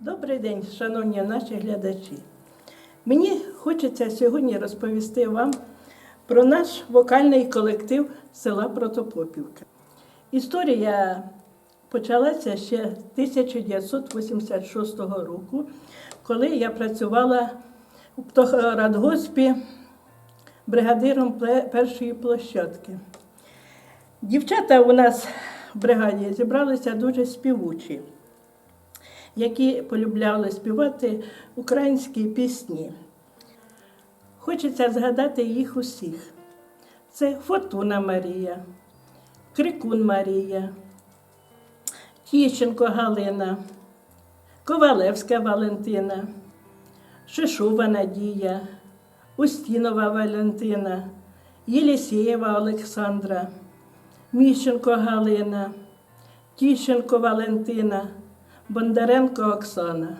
Добрий день, шановні наші глядачі. Мені хочеться сьогодні розповісти вам про наш вокальний колектив села Протопопівка. Історія почалася ще 1986 року, коли я працювала у птахорадгоспі бригадиром першої площадки. Дівчата у нас в бригаді зібралися дуже співучі які полюбляли співати українські пісні. Хочеться згадати їх усіх. Це Фортуна Марія, Крикун Марія, Тіщенко Галина, Ковалевська Валентина, Шишова Надія, Устінова Валентина, Єлісєєва Олександра, Міщенко Галина, Тіщенко Валентина, Бондаренко Оксана.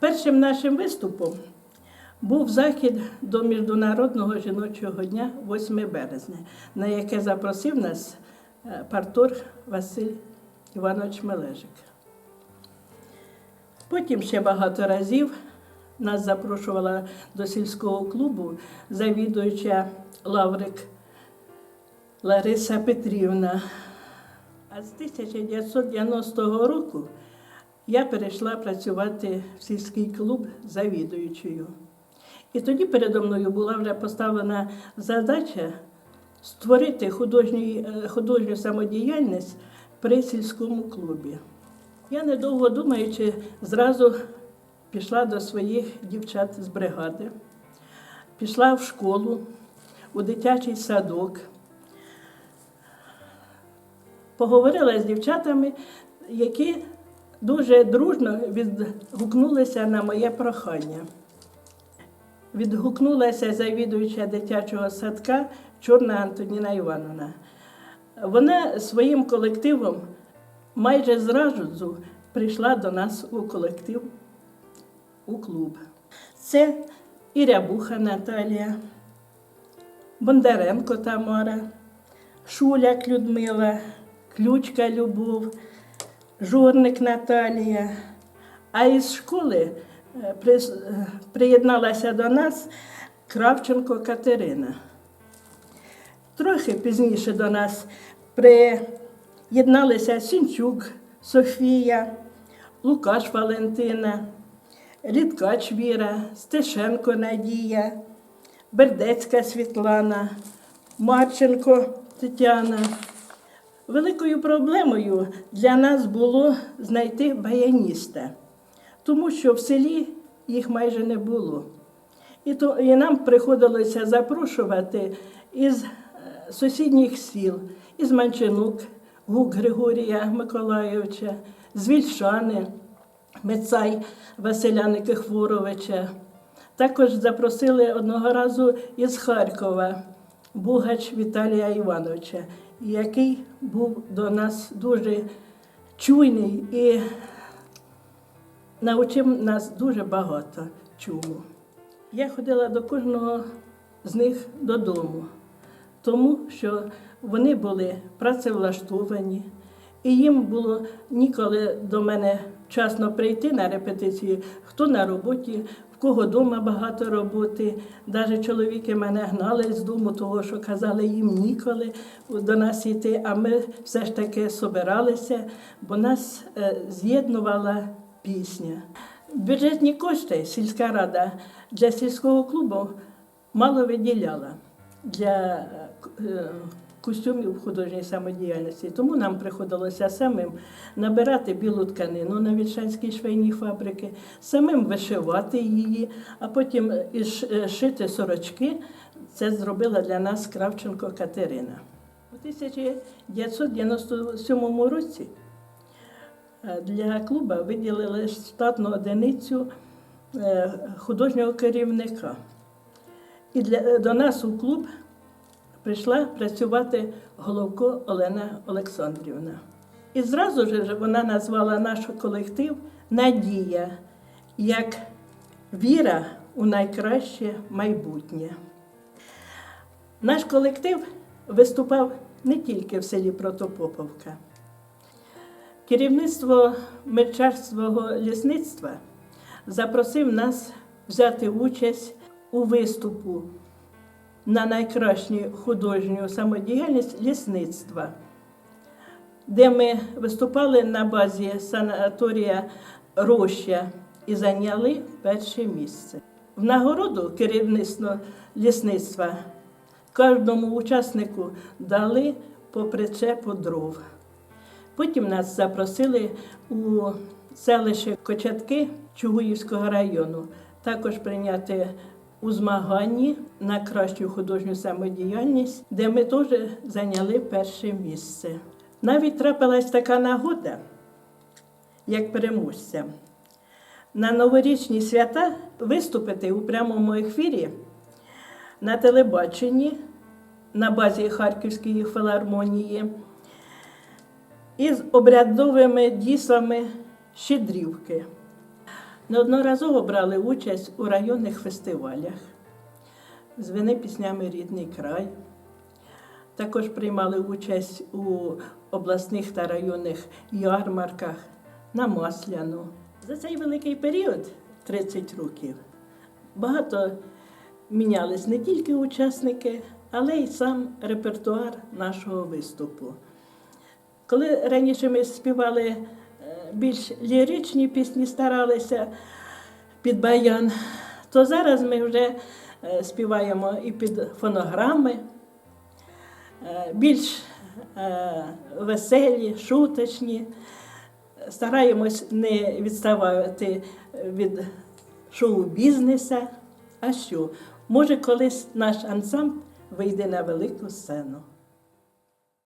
Першим нашим виступом був захід до Міжнародного жіночого дня 8 березня, на яке запросив нас е, партор Василь Іванович Мележик. Потім ще багато разів нас запрошувала до сільського клубу завідуюча Лаврик Лариса Петрівна. А з 1990 року я перейшла працювати в сільський клуб завідуючою. І тоді передо мною була вже поставлена задача створити художній, е, художню самодіяльність при сільському клубі. Я, недовго думаючи, зразу пішла до своїх дівчат з бригади, пішла в школу, у дитячий садок поговорила з дівчатами, які дуже дружно відгукнулися на моє прохання. Відгукнулася завідуюча дитячого садка Чорна Антоніна Івановна. Вона своїм колективом майже зразу прийшла до нас у колектив, у клуб. Це і Рябуха Наталія, Бондаренко Тамара, Шуляк Людмила, Ключка Любов, Жорник Наталія. А із школи е, е, приєдналася до нас Кравченко Катерина. Трохи пізніше до нас приєдналися Сінчук Софія, Лукаш Валентина, Рідкач Віра, Стешенко Надія, Бердецька Світлана, Марченко Тетяна. Великою проблемою для нас було знайти баяніста, тому що в селі їх майже не було. І, то, і нам приходилося запрошувати із е, сусідніх сіл, із Манчинук, Гук Григорія Миколайовича, з Вільшани, Мецай Василя Никифоровича. Також запросили одного разу із Харкова Бугач Віталія Івановича, який був до нас дуже чуйний і навчив нас дуже багато чому. Я ходила до кожного з них додому, тому що вони були працевлаштовані, і їм було ніколи до мене вчасно прийти на репетиції, хто на роботі, кого вдома багато роботи. Навіть чоловіки мене гнали з дому, того що казали їм ніколи до нас йти, а ми все ж таки собиралися, бо нас е, з'єднувала пісня. Бюджетні кошти сільська рада для сільського клубу мало виділяла для е, костюмів художньої самодіяльності. Тому нам приходилося самим набирати білу тканину на Вільшанській швейній фабрики, самим вишивати її, а потім і е, шити сорочки. Це зробила для нас Кравченко Катерина. У 1997 році Е, Для клубу виділили штатну одиницю е, художнього керівника. І для, е, до нас у клуб прийшла працювати Головко Олена Олександрівна. І зразу ж вона назвала наш колектив Надія як віра у найкраще майбутнє. Наш колектив виступав не тільки в селі Протопоповка. Керівництво Мечарського лісництва запросив нас взяти участь у виступу на найкращу художню самодіяльність лісництва, де ми виступали на базі санаторія Роща і зайняли перше місце. В нагороду керівництво лісництва кожному учаснику дали по причепу дров. Потім нас запросили у селище Кочатки Чугуївського району, також прийняти у змаганні на кращу художню самодіяльність, де ми теж зайняли перше місце. Навіть трапилась така нагода, як переможця. На новорічні свята виступити у прямому ефірі на телебаченні на базі Харківської філармонії із обрядовими дійствами щедрівки. Неодноразово брали участь у районних фестивалях, звини піснями Рідний край. Також приймали участь у обласних та районних ярмарках на Масляну. За цей великий період 30 років багато мінялись не тільки учасники, але й сам репертуар нашого виступу. Коли раніше ми співали більш ліричні пісні, старалися під баян, то зараз ми вже е, співаємо і під фонограми, е, більш е, веселі, шуточні. Стараємось не відставати від шоу-бізнеса. А що? Може, колись наш ансамбль вийде на велику сцену.